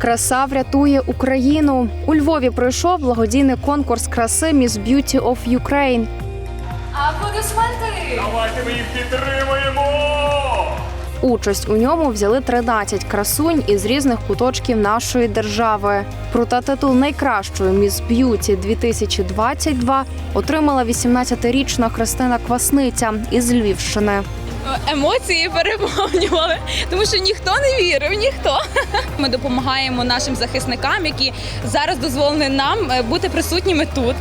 Краса врятує Україну. У Львові пройшов благодійний конкурс краси Miss Beauty of Ukraine. Аплодисменти! Давайте ми їх підтримуємо! Участь у ньому взяли 13 красунь із різних куточків нашої держави. Проте титул найкращої Miss Beauty 2022 отримала 18-річна Христина Квасниця із Львівщини. Емоції переповнювали, тому що ніхто не вірив, ніхто. Ми допомагаємо нашим захисникам, які зараз дозволені нам е, бути присутніми тут.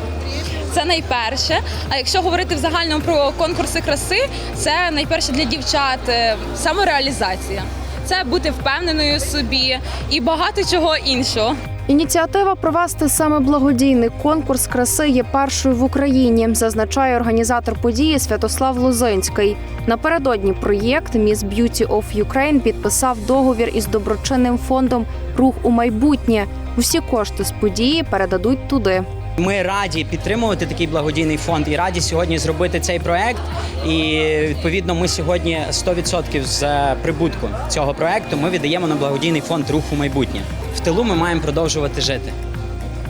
Це найперше. А якщо говорити в загальному про конкурси краси, це найперше для дівчат е, самореалізація. Це бути впевненою в собі і багато чого іншого. Ініціатива провести саме благодійний конкурс краси є першою в Україні, зазначає організатор події Святослав Лозинський. Напередодні проєкт Miss Beauty of Ukraine підписав договір із доброчинним фондом Рух у майбутнє. Усі кошти з події передадуть туди. Ми раді підтримувати такий благодійний фонд і раді сьогодні зробити цей проект. І відповідно, ми сьогодні 100% з е, прибутку цього проекту ми віддаємо на благодійний фонд Рух у майбутнє. В тилу ми маємо продовжувати жити.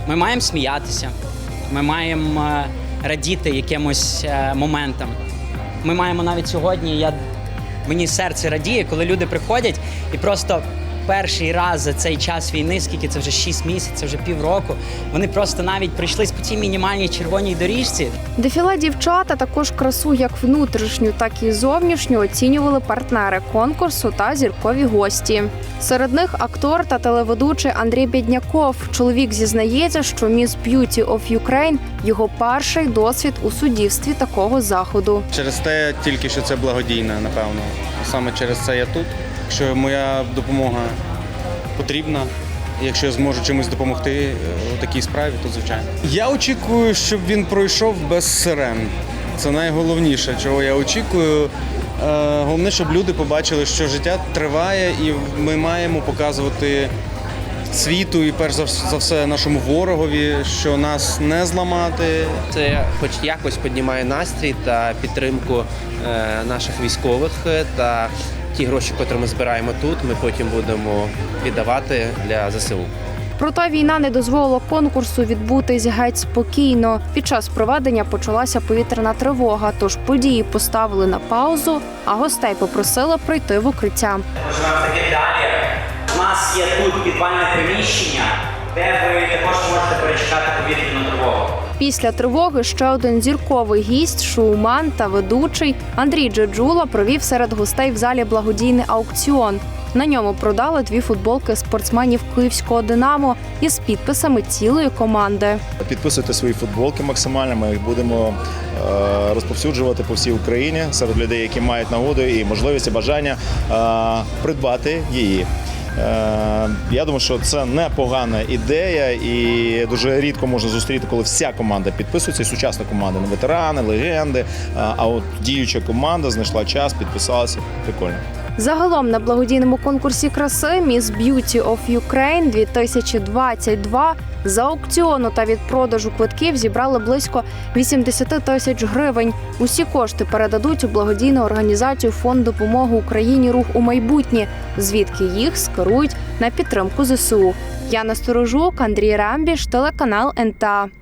Ми маємо сміятися, ми маємо е, радіти якимось е, моментам. Ми маємо навіть сьогодні. Я мені серце радіє, коли люди приходять і просто перший раз за цей час війни, скільки це вже 6 місяців, вже півроку. Вони просто навіть прийшлись по цій мінімальній червоній доріжці. Дефіле дівчата також красу як внутрішню, так і зовнішню оцінювали партнери конкурсу та зіркові гості. Серед них актор та телеведучий Андрій Бідняков. Чоловік зізнається, що Miss Beauty of Ukraine – його перший досвід у суддівстві такого заходу. Через те тільки що це благодійне, напевно. Саме через це я тут. Якщо моя допомога потрібна, якщо я зможу чимось допомогти е, у такій справі, то звичайно. Я очікую, щоб він пройшов без сирен. Це найголовніше, чого я очікую. Е, Головне, щоб люди побачили, що життя триває, і ми маємо показувати світу і перш за все нашому ворогові, що нас не зламати, Це хоч якось піднімає настрій та підтримку е, наших військових та ті гроші, які ми збираємо тут, ми потім будемо віддавати для ЗСУ. Проте війна не дозволила конкурсу відбутись геть спокійно. Під час проведення почалася повітряна тривога, тож події поставили на паузу, а гостей попросили прийти в укриття. Таке далі. У нас є тут підвальне приміщення, де ви також можете перечекати тривогу. Після тривоги ще один зірковий гість, шоуман та ведучий Андрій Джеджула провів серед гостей в залі благодійний аукціон. На ньому продали дві футболки спортсменів київського Динамо із підписами цілої команди. Підписуйте свої футболки максимально. Ми їх будемо е, розповсюджувати по всій Україні серед людей, які мають нагоду і можливість і бажання е, придбати її. Е, Я думаю, що це непогана ідея, і дуже рідко можна зустріти, коли вся команда підписується, і сучасна команда, не ветерани, легенди. А а от діюча команда знайшла час, підписалася. Прикольно. Загалом на благодійному конкурсі краси Miss Beauty of Ukraine 2022 за аукціону та від продажу квитків зібрали близько 80 тисяч гривень. Усі кошти передадуть у благодійну організацію Фонд допомоги Україні Рух у майбутнє, звідки їх скерують на підтримку ЗСУ. Яна Сторожук, Андрій Рамбіш, телеканал НТА.